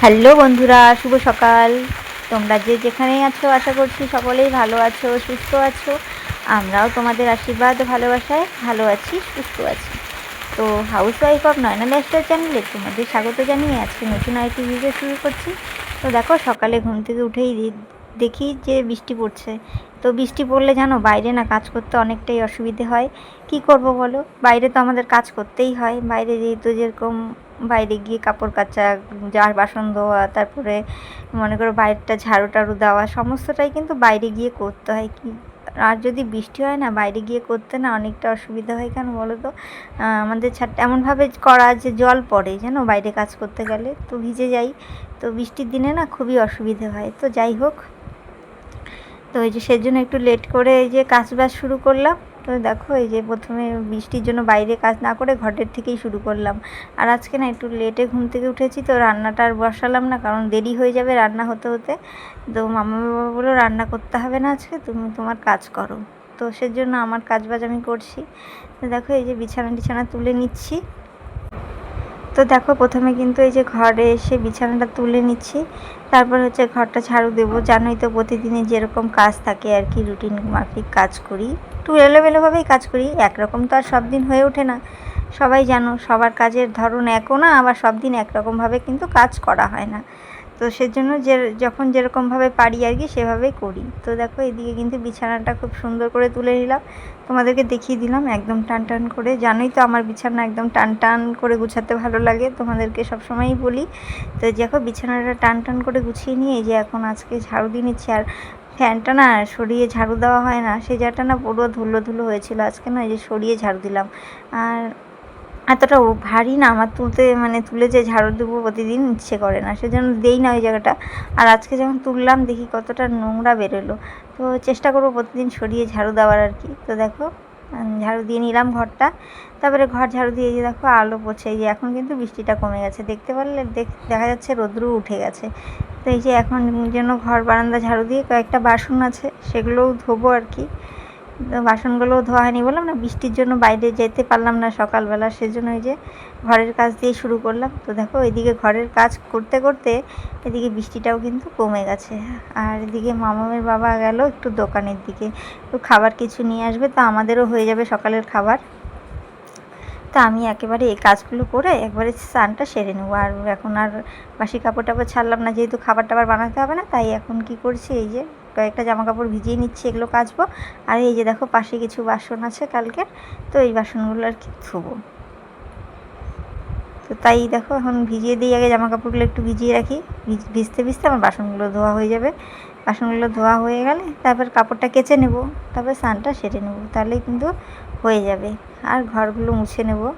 Hello বন্ধুরা, শুভ সকাল। তোমরা যে যেখানেই আছো, আশা করছি সকলেই ভালো আছো, সুস্থ আছো। আমরাও তোমাদের আশীর্বাদ ভালোবাসায় ভালো আছি, সুস্থ আছি। তো house wife of Nayana lifestyle চ্যানেলে তোমাদের স্বাগত জানিয়ে আজকে নতুন আরেকটি ভিডিও শুরু করছি। তো দেখো, সকালে ঘুম থেকে উঠেই দেখি যে বৃষ্টি পড়ছে। তো বৃষ্টি পড়লে জানো, বাইরে না কাজ করতে অনেকটাই অসুবিধে হয়। কি করব বলো? বাইরে তো আমাদের কাজ করতেই হয়। বাইরে যেহেতু যেরকম বাইরে গিয়ে কাপড় কাচা, যার বাসন ধোয়া, তারপরে মনে করো বাইরেটা ঝাড়ু টাড়ু দেওয়া, সমস্তটাই কিন্তু বাইরে গিয়ে করতে হয়। কি, আর যদি বৃষ্টি হয় না, বাইরে গিয়ে করতে না অনেকটা অসুবিধা হয় কেন বলো তো? আমাদের ছাদ, এমনভাবে করা যে জল পড়ে জানো বাইরে কাজ করতে গেলে। তো ভিজে যাই। তো বৃষ্টির দিনে না খুবই অসুবিধে হয়। তো যাই হোক তো এই যে সেজন্য একটু লেট করে এই যে কাজ বাজ শুরু করলাম। তো দেখো এই যে প্রথমে বৃষ্টির জন্য বাইরে কাজ না করে ঘরের থেকেই শুরু করলাম। আর আজকে না একটু লেটে ঘুম থেকে উঠেছি তো রান্নাটা আর বসালাম না, কারণ দেরি হয়ে যাবে রান্না হতে হতে। তো মামা বাবা বলল, রান্না করতে হবে না আজকে, তুমি তোমার কাজ করো। তো সেজন্য আমার কাজ বাজ আমি করছি। তো দেখো এই যে বিছানা টিছানা তুলে নিচ্ছি। তো দেখো, প্রথমে কিন্তু এই যে ঘরে এসে বিছানাটা তুলে নিচ্ছি। তারপর হচ্ছে ঘরটা ঝাড়ু দেবো। জানোই তো প্রতিদিনে যেরকম কাজ থাকে আর কি রুটিন মাফিক কাজ করি। একটু এলোমেলোভাবেই কাজ করি, একরকম তো আর সব দিন হয়ে ওঠে না। সবাই জানো, সবার কাজের ধরন একও না, আবার সব দিন একরকমভাবে কিন্তু কাজ করা হয় না। তো সেজন্য যে যখন যেরকমভাবে পারি আর কি, সেভাবেই করি। তো দেখো, এদিকে কিন্তু বিছানাটা খুব সুন্দর করে তুলে নিলাম। তোমাদেরকে দেখিয়ে দিলাম, একদম টান টান করে। জানোই তো আমার বিছানা একদম টান টান করে গুছাতে ভালো লাগে, তোমাদেরকে সবসময়ই বলি। তো দেখো, বিছানাটা টান টান করে গুছিয়ে নিয়ে যে এখন আজকে ঝাড়ু দিয়ে নিচ্ছি। আর ফ্যানটা না সরিয়ে ঝাড়ু দেওয়া হয় না সেই জায়গাটা না পুরো ধুলো ধুলো হয়েছিল। আজকে না এই যে সরিয়ে ঝাড়ু দিলাম। আর এতটা ভারী না, আমার তুলতে মানে তুলে যে ঝাড়ু দেবো প্রতিদিন ইচ্ছে করে না, সেজন্য দেই না ওই জায়গাটা। আর আজকে যখন তুললাম দেখি কতটা নোংরা বেরোলো। তো চেষ্টা করব প্রতিদিন সরিয়ে ঝাড়ু দেওয়ার আর কি। তো দেখো ঝাড়ু দিয়ে নিলাম ঘরটা। তারপরে ঘর ঝাড়ু দিয়ে যে দেখো আলো পড়ছে, এই যে এখন কিন্তু বৃষ্টিটা কমে গেছে। দেখতে পারলে দেখ- যাচ্ছে রোদ্রু উঠে গেছে। তো এই যে এখন যেন ঘর বারান্দা ঝাড়ু দিয়ে কয়েকটা বাসন আছে, সেগুলোও ধোবো আর কি। বাসনগুলোও ধোয়া হয়নি বললাম না, বৃষ্টির জন্য বাইরে যেতে পারলাম না সকালবেলা, সেজন্য ওই যে ঘরের কাজ দিয়ে শুরু করলাম। তো দেখো, এদিকে ঘরের কাজ করতে করতে এদিকে বৃষ্টিটাও কিন্তু কমে গেছে। আর এদিকে মামামের বাবা গেল একটু দোকানের দিকে। তো খাবার কিছু নিয়ে আসবে, তো আমাদেরও হয়ে যাবে সকালের খাবার। তো আমি একেবারে এই কাজগুলো করে একবারে স্নানটা সেরে নেব। আর এখন আর বাসি কাপড় টাপড় ছাড়লাম না, যেহেতু খাবার টাবার বানাতে হবে না, তাই এখন কি করছি, এই যে কয়েকটা জামা কাপড় ভিজিয়ে নিচ্ছি, এগুলো কাচবো। আর এই যে দেখো, পাশে কিছু বাসন আছে কালকে, তো এই বাসনগুলো আর কি ধোবো। তো তাই দেখো, এখন ভিজিয়ে দিই, আগে জামা কাপড়গুলো একটু ভিজিয়ে রাখি। ভিজ- ভিজতে ভিজতে আমার বাসনগুলো ধোয়া হয়ে যাবে। বাসনগুলো ধোয়া হয়ে গেলে তারপর কাপড়টা কেচে নেব, তারপর স্নানটা সেরে নেব, তাহলেই কিন্তু হয়ে যাবে। আর ঘরগুলো মুছে নেব।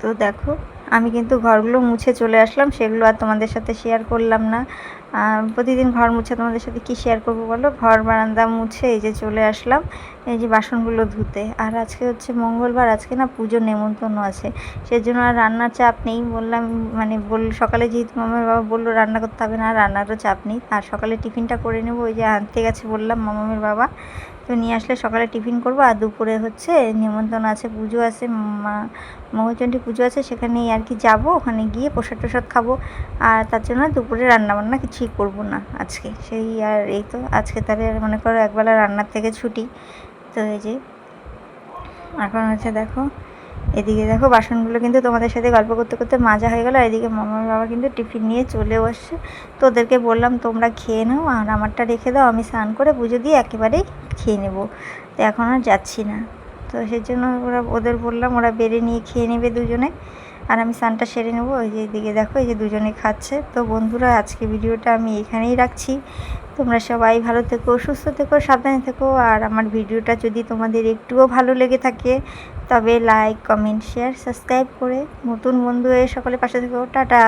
তো দেখো, আমি কিন্তু ঘরগুলো মুছে চলে আসলাম, সেগুলো আর তোমাদের সাথে শেয়ার করলাম না। প্রতিদিন ঘর মুছে তোমাদের সাথে কি শেয়ার করব বলো? ঘর, বারান্দা মুছে এই যে চলে আসলাম, এই যে বাসনগুলো ধুতে। আর আজকে হচ্ছে মঙ্গলবার, আজকে না পুজোর নেমন্তন্ন আছে। সেজন্য আর রান্নার চাপ নেই বললাম মানে বল, সকালে যেহেতু মামার বাবা বলল রান্না করতে হবে না রান্নারও চাপ নেই। আর সকালে টিফিনটা করে নেব, ওই যে আনতে গেছে বললাম মামামের বাবা। তো নিয়ে আসলে সকালে টিফিন করব, আর দুপুরে হচ্ছে নিমন্ত্রণ আছে, পুজো আছে, মা, মঙ্গলচণ্ডী পুজো আছে, সেখানেই আর কি যাব, ওখানে গিয়ে প্রসাদ টসাদ খাব। আর তার জন্য দুপুরে রান্নাবান্না কিছুই করব না আজকে। সেই আর এই তো, আজকে তাহলে আর মনে করো একবেলা রান্নার থেকে ছুটি। তো এই যে, এখন হচ্ছে দেখো, এদিকে দেখো বাসনগুলো কিন্তু তোমাদের সাথে গল্প করতে করতে মাজা হয়ে গেল, আর এদিকে মামার বাবা কিন্তু টিফিন নিয়ে চলেও আসছে তো ওদেরকে বললাম, তোমরা খেয়ে নাও আর আমারটা রেখে দাও, আমি স্নান করে পুজো দিয়ে একেবারেই খেয়ে নেব। তো এখন আর যাচ্ছি না। তো সেই জন্য ওরা, ওদের বললাম, ওরা বেড়ে নিয়ে খেয়ে নেবে দুজনে। আর আমি সানটা সেরে নেব, ওই যে দিকে দেখো, এই যে দুজনে খাচ্ছে। তো বন্ধুরা, আজকে ভিডিওটা আমি এখানেই রাখছি। তোমরা সবাই ভালো থেকো, সুস্থ থেকো, সাবধানে থেকো। আর আমার ভিডিওটা যদি তোমাদের একটুও ভালো লেগে থাকে, তবে লাইক কমেন্ট শেয়ার সাবস্ক্রাইব করে নতুন বন্ধু হয়ে সকলে পাশে থেকো। টাটা!